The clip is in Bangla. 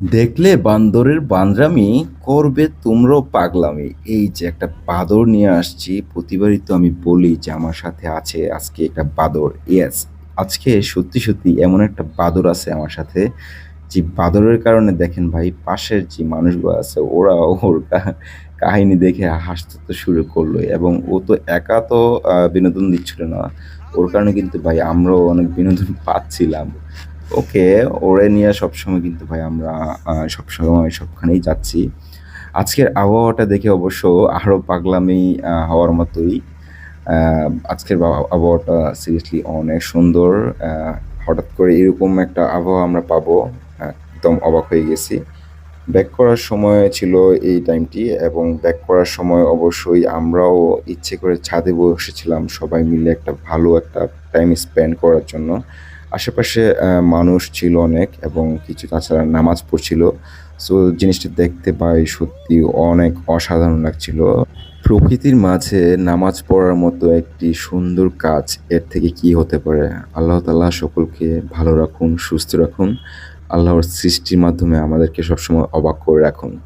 দেখলে বান্দরের বান্দরামি করবে তোমরাও পাগলামি। এই যে একটা বাদর নিয়ে আসছি, প্রতিবারই তো আমি বলি যে আমার সাথে আছে আজকে একটা বাদর। ইয়েস আজকে সত্যি সত্যি এমন একটা বাদর আছে আমার সাথে, যে বাদরের কারণে দেখেন ভাই, পাশের যে মানুষগুলো আছে, ওরা ওর কাহিনী দেখে হাসতে তো শুরু করল এবং ও তো একা তো বিনোদন দিচ্ছিল না। ওর কারণে কিন্তু ভাই আমরাও অনেক বিনোদন পাচ্ছিলাম। ওকে, ওরে নিয়ে সবসময় কিন্তু ভাই আমরা সবসময় সবখানেই যাচ্ছি। আজকের আবহাওয়াটা দেখে অবশ্য আরও পাগলামি হওয়ার মতোই। আজকের আবহাওয়াটা সিরিয়াসলি অনেক সুন্দর। হঠাৎ করে এরকম একটা আবহাওয়া আমরা পাবো, একদম অবাক হয়ে গেছি। ব্যাক করার সময় ছিল এই টাইমটি এবং ব্যাক করার সময় অবশ্যই আমরাও ইচ্ছে করে ছাদে বসেছিলাম সবাই মিলে একটা ভালো একটা টাইম স্পেন্ড করার জন্য। আশেপাশে মানুষ ছিল অনেক এবং কিছু তাছাড়া নামাজ পড়ছিল। সো জিনিসটা দেখতে পাই সত্যি অনেক অসাধারণ লাগছিল। প্রকৃতির মাঝে নামাজ পড়ার মতো একটি সুন্দর কাজ এর থেকে কি হতে পারে? আল্লাহ তাল্লাহ সকলকে ভালো রাখুন, সুস্থ রাখুন। আল্লাহর সৃষ্টির মাধ্যমে আমাদেরকে সবসময় অবাক করে রাখুন।